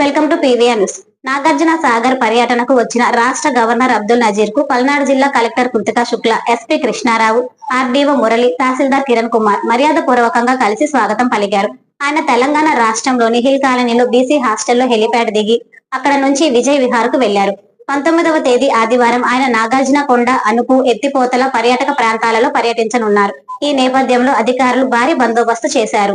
Welcome to PVR news. Nagarjuna Sagar పర్యటనకు వచ్చిన రాష్ట్ర గవర్నర్ అబ్దుల్ నజీర్కు పల్నాడు జిల్లా collector Kritika Shukla SP Krishna Rao RDO Murali tahsildar Kiran Kumar మర్యాద పూర్వకంగా కలిసి స్వాగతం పలికారు. ఆయన తెలంగాణ రాష్ట్రంలోని హిల్ కాలనీలో బీసీ హాస్టల్లో హెలిప్యాడ్ దిగి అక్కడ నుంచి విజయ్ విహార్కు వెళ్ళారు పంతొమ్మిదవ తేదీ ఆదివారం ఆయన నాగార్జున కొండ అనుపు ఎత్తిపోతల పర్యాటక ప్రాంతాలలో పర్యటించనున్నారు. ఈ నేపథ్యంలో అధికారులు భారీ బందోబస్తు చేశారు.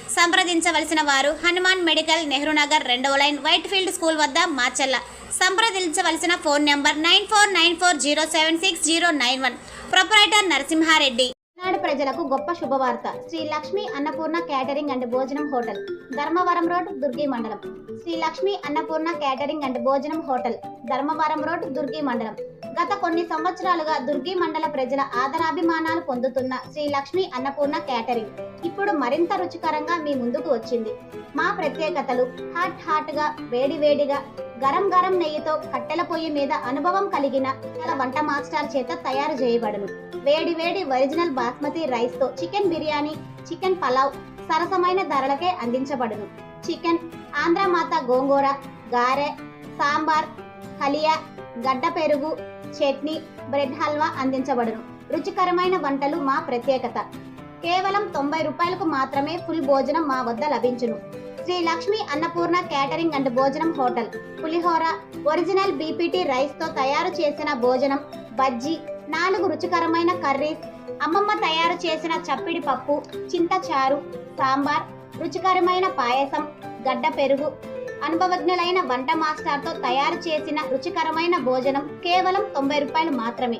సంప్రదించవలసిన వారు హనుమాన్ మెడికల్ నెహ్రూ నగర్ రెండవ లైన్ వైట్ ఫీల్డ్ స్కూల్ వద్ద మాచల్ల సంప్రదించవలసిన phone number nine four nine four zero seven six zero nine one. Proprietor Narasimha Reddy. నాడు ప్రజలకు గొప్ప శుభవార్త. Shri Lakshmi Annapurna catering and Bhojanam hotel Dharmavaram road Durgi మండలం. Shri Lakshmi Annapurna catering and Bhojanam hotel Dharmavaram road Durgi మండలం. గత కొన్ని సంవత్సరాలుగా దుర్గి మండల ప్రజల ఆదరాభిమానాలు పొందుతున్న శ్రీ లక్ష్మీ అన్నపూర్ణ క్యాటరింగ్. ఇప్పుడు మరింత రుచికరంగా మీ ముందుకు వచ్చింది. మా ప్రత్యేకతలు హాట్ హాట్గా వేడి వేడిగా గరం గరం నెయ్యితో కట్టెల పొయ్యి మీద అనుభవం కలిగిన తన వంట మాస్టర్ చేత తయారు చేయబడును. వేడి వేడి ఒరిజినల్ బాస్మతి రైస్తో చికెన్ బిర్యానీ చికెన్ పలావ్ సరసమైన ధరలకే అందించబడును. చికెన్ ఆంధ్రమాత గోంగూర గారె సాంబార్ హలియా గడ్డ పెరుగు చట్నీ బ్రెడ్ హల్వా అందించబడును. రుచికరమైన వంటలు మా ప్రత్యేకత. కేవలం తొంభై రూపాయలకు మాత్రమే ఫుల్ భోజనం మా వద్ద లభించును. Shri Lakshmi Annapurna catering and Bhojanam hotel pulihora original BPT రైస్తో తయారు చేసిన భోజనం బజ్జీ నాలుగు రుచికరమైన కర్రీస్ అమ్మమ్మ తయారు చేసిన చప్పిడి పప్పు చింతచారు సాంబార్ రుచికరమైన పాయసం గడ్డ పెరుగు అనుభవజ్ఞులైన వంట మాస్టర్తో తయారు చేసిన రుచికరమైన భోజనం కేవలం తొంభై రూపాయలు మాత్రమే.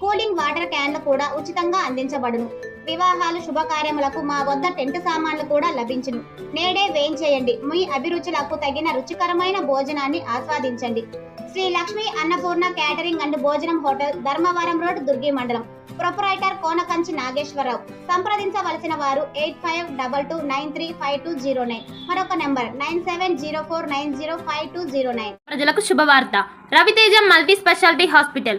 కూలింగ్ వాటర్ క్యాన్లు కూడా ఉచితంగా అందించబడును. వివాహాలు శుభకార్యములకు మా వద్ద టెంట్ సామాన్లు కూడా లభించును. నేడే వేయించేయండి. మీ అభిరుచులకు తగిన రుచికరమైన భోజనాన్ని ఆస్వాదించండి. Shri Lakshmi Annapurna catering and Bhojanam hotel Dharmavaram road Durgi మండలం. ప్రొపరైటర్ కోనకంచి నాగేశ్వరరావు. సంప్రదించవలసిన వారు eight five double two nine three five two zero nine. మరొక number nine seven zero four nine zero five two zero nine. ప్రజలకు శుభవార్త. Ravi Teja multi speciality hospital.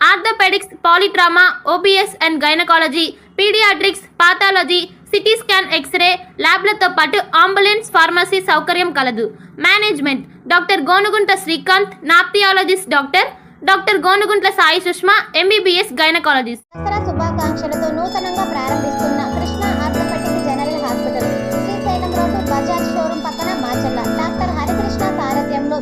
Orthopaedics polytrauma OPS and gynaecology paediatrics pathology CT scan x ray ల్యాబ్లతో పాటు ambulance pharmacy సౌకర్యం కలదు. Management. Doctor Gonugunta Srikanth nephrologist doctor. Doctor Gonuguntla Sai Sushma MBBS gynaecologist. శుభాకాంక్షలతో నూతనంగా ప్రారంభిస్తున్న Krishna general hospital Srisailam road Bajaj పక్కన Macherla. Doctor Harikrishna సారథ్యంలో